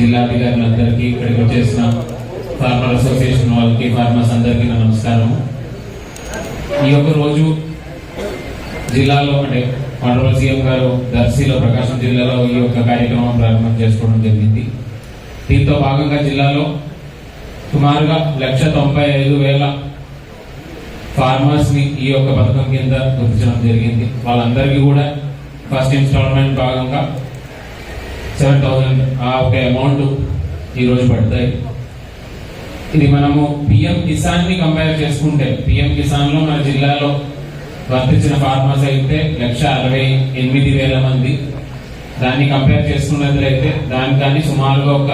జిల్లాధికారులందరికీ ఇక్కడికి వచ్చేసిన farmer association వాళ్ళకి ఫార్మర్స్ అందరికీ నా నమస్కారం. ఈ యొక్క రోజు జిల్లాలో అంటే మండల సీఎం గారు దర్శిలో ప్రకాశం జిల్లాలో ఈ యొక్క కార్యక్రమం ప్రారంభం చేసుకోవడం జరిగింది. దీంతో భాగంగా జిల్లాలో సుమారుగా లక్ష తొంభై ఐదు వేల ఫార్మర్స్ని ఈ యొక్క పథకం కింద గుర్తించడం జరిగింది. వాళ్ళందరికీ కూడా ఫస్ట్ ఇన్స్టాల్మెంట్ భాగంగా సెవెన్ థౌజండ్ ఆ ఒక అమౌంట్ ఈరోజు పడతాయి. ఇది మనము పిఎం కిసాన్ని కంపేర్ చేసుకుంటే పిఎం కిసాన్లో మన జిల్లాలో వర్తించిన ఫార్మర్స్ అయితే లక్ష అరవై ఎనిమిది వేల మంది. దాన్ని కంపేర్ చేసుకున్నట్లయితే కానీ సుమారుగా ఒక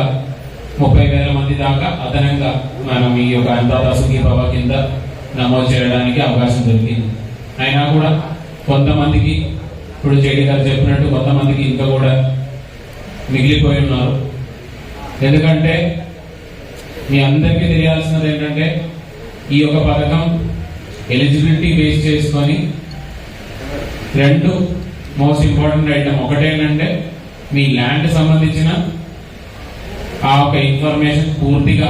ముప్పై వేల మంది దాకా అదనంగా మనం ఈ యొక్క అంతాదాసుకి సుఖీభవ కింద నమోదు చేయడానికి అవకాశం దొరికింది. అయినా కూడా కొంతమందికి ఇప్పుడు జేడి గారు చెప్పినట్టు కొంతమందికి ఇంకా కూడా మిగిలిపోయి ఉన్నారు ఎందుకంటే మీ అందరికీ తెలియాల్సినది ఏంటంటే ఈ యొక్క పథకం ఎలిజిబిలిటీ బేస్ చేసుకొని రెండు మోస్ట్ ఇంపార్టెంట్ ఐటమ్. ఒకటేంటంటే మీ ల్యాండ్ సంబంధించిన ఆ యొక్క ఇన్ఫర్మేషన్ పూర్తిగా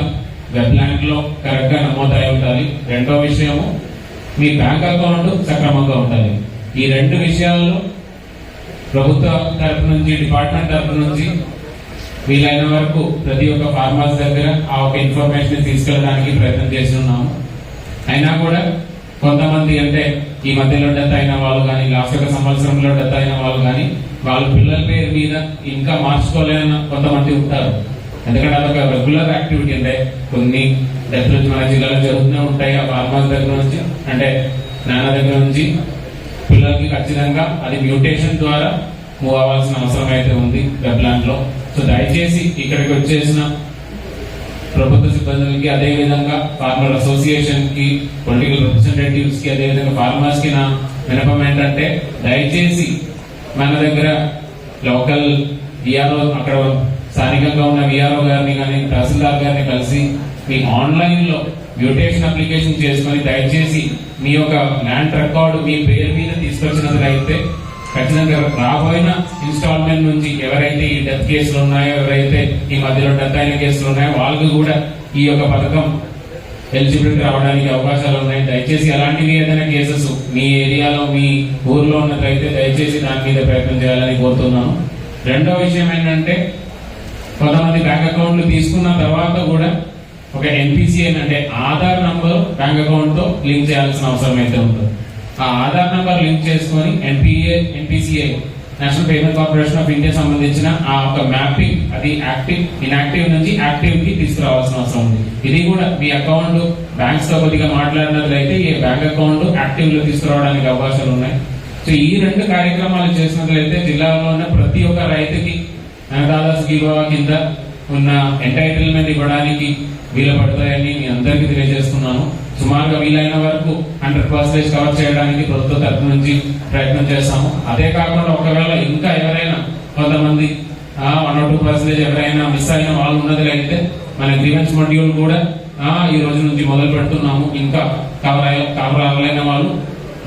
వెబ్ ల్యాండ్లో కరెక్ట్గా కరెక్ట్ నమోదై ఉండాలి. రెండో విషయము మీ బ్యాంక్ అకౌంట్ సక్రమంగా ఉండాలి. ఈ రెండు విషయాల్లో ప్రభుత్వ తరపు నుంచి డిపార్ట్మెంట్ తరపు నుంచి వీలైన వరకు ప్రతి ఒక్క ఫార్మర్స్ దగ్గర ఆ ఒక ఇన్ఫర్మేషన్ తీసుకెళ్ళడానికి ప్రయత్నం చేస్తున్నాము. అయినా కూడా కొంతమంది అంటే ఈ మధ్యలో డెత్ అయిన వాళ్ళు కానీ లాస్ట్ ఒక సంవత్సరంలో డెత్ అయిన వాళ్ళు కానీ వాళ్ళ పిల్లల పేరు మీద ఇంకా మార్చుకోలేని కొంతమంది ఉంటారు. ఎందుకంటే అదొక రెగ్యులర్ యాక్టివిటీ అంటే కొన్ని డెత్లు మన జిల్లాలో జరుగుతూనే ఉంటాయి. ఆ ఫార్మర్స్ దగ్గర నుంచి అంటే నాన్న దగ్గర నుంచి పిల్లలకి ఖచ్చితంగా అది మ్యూటేషన్ ద్వారా మూవ్ అవ్వాల్సిన అవసరం అయితే ఉంది వెబ్లాండ్లో సో దయచేసి ఇక్కడికి వచ్చేసిన ప్రభుత్వ సిబ్బందులకి అదే విధంగా ఫార్మర్ అసోసియేషన్కి పొలిటికల్ రిప్రజెంటేటివ్స్కి అదేవిధంగా అదే విధంగా నా వినపం ఏంటంటే దయచేసి మన దగ్గర లోకల్ విఆర్ఓ అక్కడ స్థానికంగా ఉన్న విఆర్ఓ గారిని కానీ తహసీల్దార్ గారిని కలిసి మీ ఆన్లైన్లో మ్యూటేషన్ అప్లికేషన్ చేసుకొని దయచేసి మీ యొక్క ల్యాండ్ రికార్డు మీ పేరు మీద తీసుకొచ్చినట్లయితే ఖచ్చితంగా రాబోయిన ఇన్స్టాల్మెంట్ నుంచి ఎవరైతే ఈ డెత్ కేసులు ఉన్నాయో ఎవరైతే ఈ మధ్యలో డెత్ అయిన కేసులు ఉన్నాయో వాళ్ళకి కూడా ఈ యొక్క పథకం ఎలిజిబిలిటీ రావడానికి అవకాశాలు ఉన్నాయి. దయచేసి అలాంటివి ఏదైనా కేసెస్ మీ ఏరియాలో మీ ఊర్లో ఉన్నట్లయితే దయచేసి దాని మీద ప్రయత్నం చేయాలని కోరుతున్నాను. రెండో విషయం ఏంటంటే కొంతమంది బ్యాంక్ అకౌంట్లు తీసుకున్న తర్వాత కూడా ఒక ఎన్పిసిఎన్ అంటే ఆధార్ నంబర్ బ్యాంక్ అకౌంట్తో లింక్ చేయాల్సిన అవసరం అయితే ఉంటుంది. ఆ ఆధార్ నంబర్ లింక్ చేసుకొని NPA NPCA national payment corporation of India సంబంధించిన ఆ ఒక మ్యాపింగ్ అది యాక్టివ్ ఇన్యాక్టివ్ నుంచి యాక్టివ్కి తీసుకురావాల్సిన అవసరం ఉంది. ఇది కూడా మీ అకౌంట్ బ్యాంక్స్తో కొద్దిగా మాట్లాడినట్లయితే ఈ బ్యాంక్ అకౌంట్ యాక్టివ్లో తీసుకురావడానికి అవకాశాలు ఉన్నాయి. సో ఈ రెండు కార్యక్రమాలు చేసినట్లయితే జిల్లాలో ఉన్న ప్రతి ఒక్క రైతుకి అన్నదాత స్కీమ్ కింద ఉన్న ఎంటైటిల్మెంట్ ఇవ్వడానికి వీలు పడతాయని మీ అందరికీ తెలియజేస్తున్నాను. సుమారుగా వీలైన వరకు హండ్రెడ్ పర్సెంటేజ్ కవర్ చేయడానికి ప్రభుత్వ తరపు నుంచి ప్రయత్నం చేస్తాము. అదే కాకుండా ఒకవేళ ఇంకా ఎవరైనా కొంతమంది వన్ ఆర్ టూ పర్సెంటేజ్ ఎవరైనా మిస్ అయిన వాళ్ళు ఉన్నది అయితే మన గ్రీవెన్స్ మాడ్యూల్ కూడా ఈ రోజు నుంచి మొదలు పెడుతున్నాము. ఇంకా కవర్ అయ్య కవర్ అవ్వలేని వాళ్ళు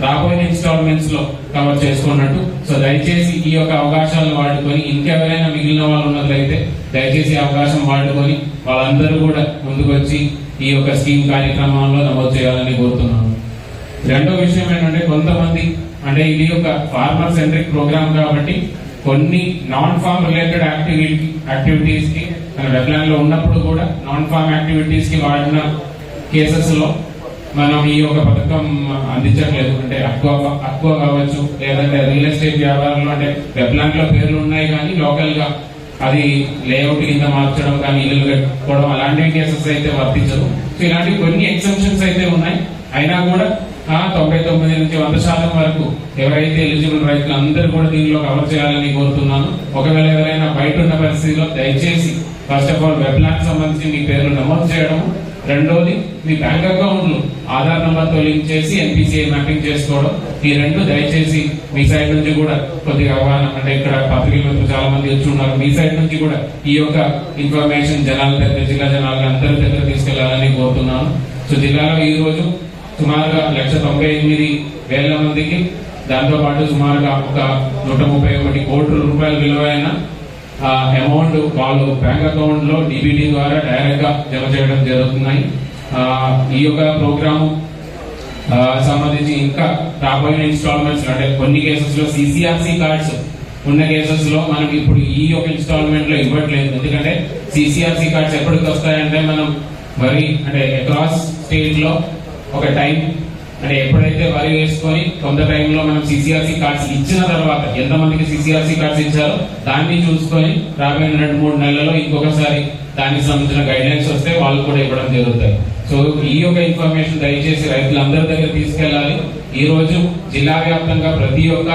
రాబోయే ఇన్స్టాల్మెంట్స్లో కవర్ చేసుకున్నట్టు. సో దయచేసి ఈ యొక్క అవకాశాలను వాడుకొని ఇంకెవరైనా మిగిలిన వాళ్ళు ఉన్నట్లయితే దయచేసి ఈ అవకాశం వాడుకొని వాళ్ళందరూ కూడా ముందుకొచ్చి ఈ యొక్క స్కీమ్ కార్యక్రమంలో నమోదు చేయాలని కోరుతున్నాను. రెండో విషయం ఏంటంటే కొంతమంది అంటే ఇది ఒక ఫార్మర్ సెంట్రిక్ ప్రోగ్రామ్ కాబట్టి కొన్ని నాన్ ఫార్మ్ రిలేటెడ్ యాక్టివిటీ యాక్టివిటీస్కి మన వెబ్లాండ్లో ఉన్నప్పుడు కూడా నాన్ ఫార్మ్ యాక్టివిటీస్కి వాడిన కేసెస్లో మనం ఈ యొక్క పథకం అందించట్లేదు. అంటే అక్కువ అక్కువ కావచ్చు లేదంటే రియల్ ఎస్టేట్ వ్యాపారంలో అంటే వెబ్లాండ్లో పేర్లు ఉన్నాయి కానీ లోకల్గా అది లేఅవుట్ కింద మార్చడం కానీ ఇల్లు కట్టుకోవడం అలాంటి కేసెస్ అయితే వర్తించదు. సో ఇలాంటి కొన్ని ఎగ్జంప్షన్స్ అయితే ఉన్నాయి. అయినా కూడా తొంభై తొమ్మిది నుంచి వంద శాతం వరకు ఎవరైతే ఎలిజిబుల్ రైతులు అందరూ కూడా దీనిలో కవర్ చేయాలని కోరుతున్నాను. ఒకవేళ ఎవరైనా బయట ఉన్న పరిస్థితిలో దయచేసి ఫస్ట్ ఆఫ్ ఆల్ వెబ్లాక్ సంబంధించి మీ పేర్లు నమోదు చేయడం రెండోది మీ బ్యాంక్ అకౌంట్లు ఆధార్ నంబర్తో లింక్ చేసి ఎన్పిసిఐ మ్యాపింగ్ చేసుకోవడం. ఈ రెండు దయచేసి మీ సైడ్ నుంచి కూడా కొద్దిగా అవగాహన అంటే ఇక్కడ పత్రికలతో చాలా మంది వచ్చి ఉన్నారు. మీ సైడ్ నుంచి కూడా ఈ యొక్క ఇన్ఫర్మేషన్ జనాల దగ్గర జిల్లా జనాల అందరి దగ్గర తీసుకెళ్ళాలని కోరుతున్నాను. సో జిల్లాలో ఈ రోజు సుమారుగా లక్ష తొంభై ఎనిమిది వేల మందికి దాంతో పాటు సుమారుగా ఒక నూట ముప్పై ఒకటి కోట్ల రూపాయల విలువైన అమౌంట్ వాళ్ళు బ్యాంక్ అకౌంట్లో డిబిటీ ద్వారా డైరెక్ట్గా జమ చేయడం జరుగుతున్నాయి. ఈ యొక్క ప్రోగ్రాము సంబంధించి ఇంకా రాబోయే ఇన్స్టాల్మెంట్స్ అంటే కొన్ని కేసెస్లో కార్డ్స్ ఉన్న కేసెస్లో మనకి ఇప్పుడు ఈ యొక్క ఇన్స్టాల్మెంట్లో ఇవ్వట్లేదు. ఎందుకంటే సిసిఆర్సి కార్డ్స్ ఎప్పటికి వస్తాయంటే మనం మరి అంటే అక్రాస్ స్టేట్లో ఒక టైం అంటే ఎప్పుడైతే వరి వేసుకొని కొంత టైంలో మనం సిసిఆర్సి కార్డ్స్ ఇచ్చిన తర్వాత ఎంతమందికి సిసిఆర్సి కార్డ్స్ ఇచ్చారో దాన్ని చూసుకొని రాబోయే రెండు మూడు నెలల్లో ఇంకొకసారి దానికి సంబంధించిన గైడ్ లైన్స్ వస్తే వాళ్ళు కూడా ఇవ్వడం జరుగుతాయి. సో ఈ యొక్క ఇన్ఫర్మేషన్ దయచేసి రైతులందరి దగ్గర తీసుకెళ్ళాలి ఈ రోజు జిల్లా వ్యాప్తంగా ప్రతి ఒక్క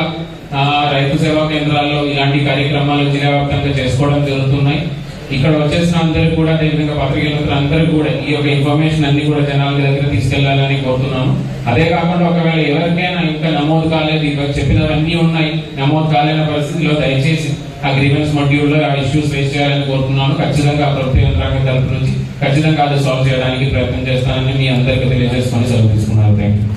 రైతు సేవా కేంద్రాల్లో ఇలాంటి కార్యక్రమాలు జిల్లా వ్యాప్తంగా చేసుకోవడం జరుగుతున్నాయి. ఇక్కడ వచ్చేసిన అందరూ కూడా అదేవిధంగా పత్రికలందరూ అందరూ కూడా ఈ యొక్క ఇన్ఫర్మేషన్ అన్ని కూడా జనాల దగ్గర తీసుకెళ్ళాలని కోరుతున్నాను అదే కాకుండా ఒకవేళ ఎవరికైనా ఇంకా నమోదు కాలేదు ఇక్కడ చెప్పినవన్నీ ఉన్నాయి నమోదు కాలేని పరిస్థితిలో దయచేసి ఆ గ్రీవెన్స్ మడ్యూల్లో ఆ ఇష్యూస్ ఫేస్ చేయాలని కోరుతున్నాను ఖచ్చితంగా ప్రభుత్వ యంత్రాంగం తరపు నుంచి ఖచ్చితంగా అది సాల్వ్ చేయడానికి ప్రయత్నం చేస్తానని మీ అందరికీ తెలియజేసుకొని సెలవు తీసుకున్నాను. Thank you